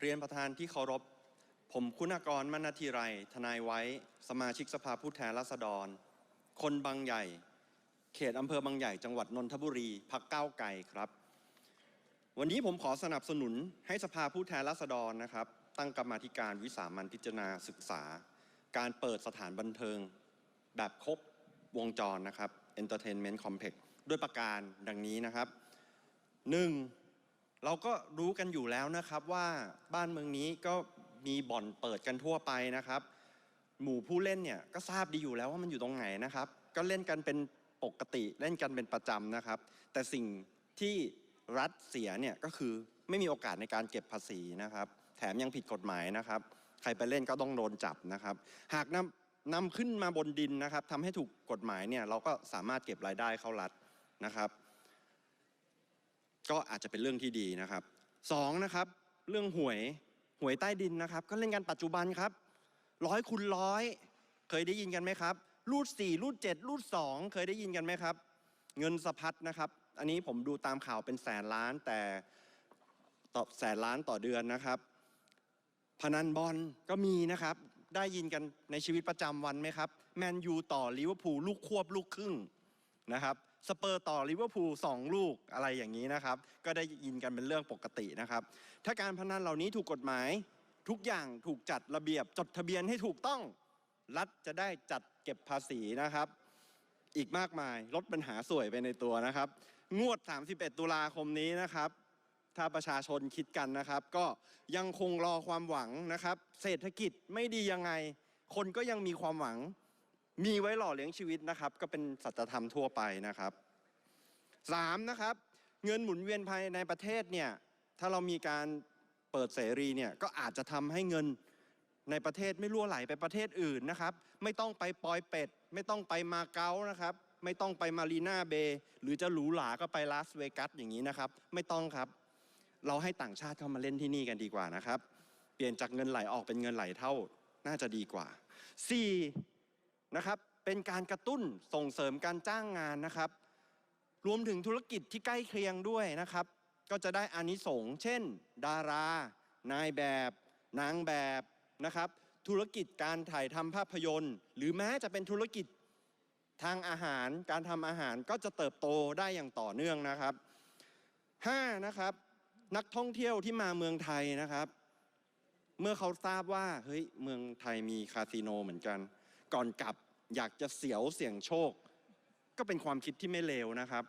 เรียนประธานที่เคารพ ผมคุณากรมณทีไร ทนายไว้ สมาชิกสภาผู้แทนราษฎร คนบางใหญ่ เขตอำเภอบางใหญ่ จังหวัดนนทบุรีพักเก้าวไกลครับ วันนี้ผมขอสนับสนุนให้สภาผู้แทนราษฎรนะครับ ตั้งกรรมาธิการวิสามันพิจารณาศึกษา การเปิดสถานบันเทิง แบบครบวงจรนะครับ Entertainment Complex ด้วยประการดังนี้นะครับหนึ่ง เราก็รู้กันอยู่แล้วนะครับว่าบ้านเมืองนี้ก็มีบ่อนเปิดกันทั่วไปนะครับ หมู่ผู้เล่นเนี่ยก็ทราบดีอยู่แล้วว่ามันอยู่ตรงไหนนะครับ ก็เล่นกันเป็นปกติเล่นกันเป็นประจำนะครับ แต่สิ่งที่รัฐเสียเนี่ยก็คือไม่มีโอกาสในการเก็บภาษีนะครับ แถมยังผิดกฎหมายนะครับ ใครไปเล่นก็ต้องโดนจับนะครับ หากนำนำขึ้นมาบนดินนะครับทำให้ถูกกฎหมายเนี่ยเราก็สามารถเก็บรายได้เข้ารัฐนะครับ ก็อาจจะเป็นเรื่องที่ดีนะครับสองนะครับ เรื่องหวยหวยใต้ดินนะครับ ก็เล่นกันปัจจุบันครับร้อยคูณร้อยเคยได้ยินกันไหมครับรูดสี่รูดเจ็ดรูดสองเคยได้ยินกันไหมครับ เงินสะพัดนะครับ อันนี้ผมดูตามข่าวเป็นแสนล้านแต่ต่อแสนล้านต่อเดือนนะครับ พนันบอลก็มีนะครับ ได้ยินกันในชีวิตประจำวันไหมครับ แมนยูต่อลิเวอร์พูลลูกควบลูกครึ่งนะครับ สเปอร์ต่อลิเวอร์พูลสองลูกอะไรอย่างนี้นะครับ ก็ได้ยินกันเป็นเรื่องปกตินะครับ ถ้าการพนันเหล่านี้ถูกกฎหมายทุกอย่างถูกจัดระเบียบจดทะเบียนให้ถูกต้อง รัฐจะได้จัดเก็บภาษีนะครับ อีกมากมายลดปัญหาสวยไปในตัวนะครับ งวด 31 ตุลาคมนี้นะครับ ถ้าประชาชนคิดกันนะครับ ก็ยังคงรอความหวังนะครับ เศรษฐกิจไม่ดียังไง คนก็ยังมีความหวัง มีไว้หล่อเลี้ยงชีวิตนะครับ ก็เป็นสัจธรรมทั่วไปนะครับสามนะครับเงินหมุนเวียนภายในประเทศเนี่ยถ้าเรามีการเปิดเสรีเนี่ยก็อาจจะทำให้เงินในประเทศไม่รั่วไหลไปประเทศอื่นนะครับ ไม่ต้องไปปอยเป็ด ไม่ต้องไปมาเก๊านะครับไม่ต้องไปมารีนาเบย์หรือจะหรูหราก็ไปลาสเวกัสอย่างนี้นะครับ ไม่ต้องครับ เราให้ต่างชาติเข้ามาเล่นที่นี่กันดีกว่านะครับ เปลี่ยนจากเงินไหลออกเป็นเงินไหลเท่าน่าจะดีกว่า 4. นะครับเป็นการกระตุ้นส่งเสริมการจ้างงานนะครับ รวมถึงธุรกิจที่ใกล้เคียงด้วยนะครับ ก็จะได้อานิสงส์เช่น ดารา นายแบบ นางแบบนะครับ ธุรกิจการถ่ายทำภาพยนตร์ หรือแม้จะเป็นธุรกิจทางอาหารการทำอาหารก็จะเติบโตได้อย่างต่อเนื่องนะครับ 5. นะครับนักท่องเที่ยวที่มาเมืองไทยนะครับ เมื่อเขาทราบว่าเฮ้ยเมืองไทยมีคาสิโนเหมือนกัน ก่อนกลับอยากจะเสียวเสี่ยงโชค ก็เป็นความคิดที่ไม่เลวนะครับ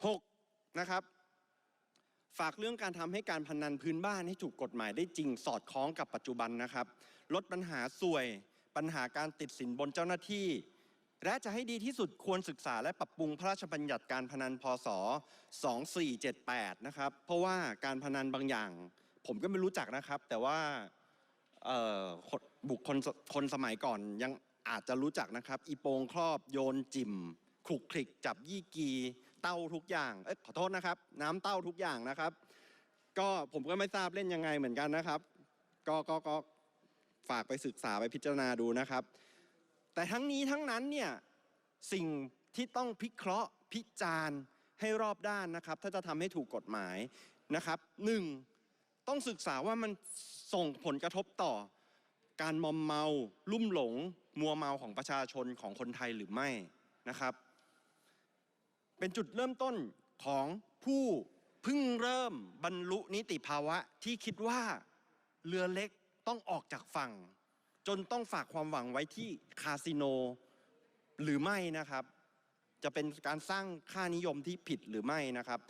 6. นะครับฝากเรื่องการทำให้การพนันพื้นบ้านให้ถูกกฎหมายได้จริงสอดคล้องกับปัจจุบันนะครับ ลดปัญหาสวย ปัญหาการติดสินบนเจ้าหน้าที่ และจะให้ดีที่สุดควรศึกษาและปรับปรุงพระราชบัญญัติการพนันพศ 2478 นะครับ เพราะว่าการพนันบางอย่าง ผมก็ไม่รู้จักนะครับ แต่ว่า บุคคลคนสมัยก่อนยังอาจจะรู้จักนะครับ อีโปงครอบโยนจิ่มคลุกคลิกจับยี่กีเต้าทุกอย่างเอ้ยขอโทษนะครับ น้ำเต้าทุกอย่างนะครับ ก็ผมก็ไม่ทราบเล่นยังไงเหมือนกันนะครับ ก็ก็ก็ฝากไปศึกษาไปพิจารณาดูนะครับ แต่ทั้งนี้ทั้งนั้นเนี่ยสิ่งที่ต้องพิเคราะห์พิจารณ์ให้รอบด้านนะครับ ถ้าจะทำให้ถูกกฎหมายนะครับหนึ่งต้องศึกษาว่ามันส่งผลกระทบต่อ การมอมเมา ลุ่มหลง มัวเมาของประชาชนของคนไทยหรือไม่นะครับ เป็นจุดเริ่มต้นของผู้เพิ่งเริ่มบรรลุนิติภาวะที่คิดว่าเรือเล็กต้องออกจากฝั่ง จนต้องฝากความหวังไว้ที่คาสิโน หรือไม่นะครับ จะเป็นการสร้างค่านิยมที่ผิดหรือไม่นะครับ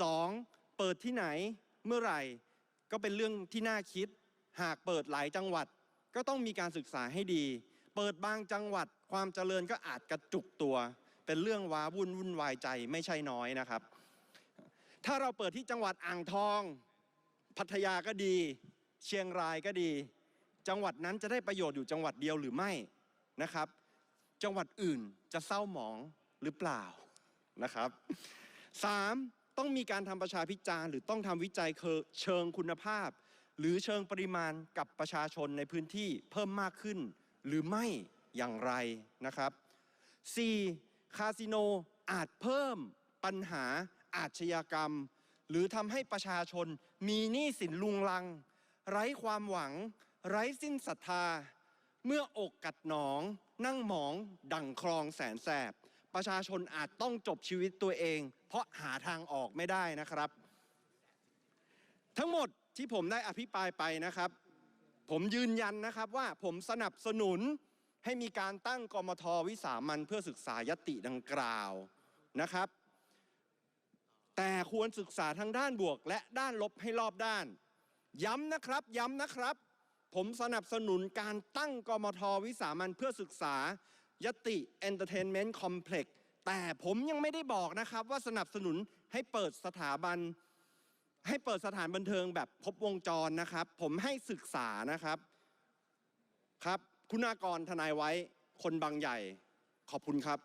สองเปิดที่ไหนเมื่อไหร่ ก็เป็นเรื่องที่น่าคิด หากเปิดหลายจังหวัด ก็ต้องมีการศึกษาให้ดี เปิดบางจังหวัดความเจริญก็อาจกระจุกตัว เป็นเรื่องว้าวุ่นวุ่นวายใจไม่ใช่น้อยนะครับ ถ้าเราเปิดที่จังหวัดอ่างทอง พัทยาก็ดี เชียงรายก็ดี จังหวัดนั้นจะได้ประโยชน์อยู่จังหวัดเดียวหรือไม่นะครับ จังหวัดอื่นจะเศร้าหมองหรือเปล่านะครับสามต้องมีการทำประชาพิจารณ์หรือต้องทำวิจัยเชิงคุณภาพ หรือเชิงปริมาณกับประชาชนในพื้นที่เพิ่มมากขึ้น หรือไม่อย่างไรนะครับ 4. คาสิโนอาจเพิ่มปัญหาอาชญากรรม หรือทำให้ประชาชนมีหนี้สินลุงลัง ไร้ความหวัง ไร้สิ้นศรัทธา เมื่ออกกัดหนอง นั่งหมอง ดั่งคลองแสนแสบ ประชาชนอาจต้องจบชีวิตตัวเอง เพราะหาทางออกไม่ได้นะครับ ทั้งหมด ที่ผมได้อภิปรายไปนะครับ ผมยืนยันนะครับว่าผมสนับสนุนให้มีการตั้งกมทวิสามันเพื่อศึกษายติดังกล่าวนะครับ แต่ควรศึกษาทั้งด้านบวก และด้านลบให้รอบด้าน ย้ำนะครับย้ำนะครับ ผมสนับสนุนการตั้งกมทวิสามันเพื่อศึกษายติ Entertainment Complex แต่ผมยังไม่ได้บอกนะครับว่าสนับสนุนให้เปิดสถาบัน ให้เปิดสถานบันเทิงแบบครบวงจรนะครับ ผมให้ศึกษานะครับครับ คุณากรทนายไว้คนบางใหญ่ขอบคุณครับ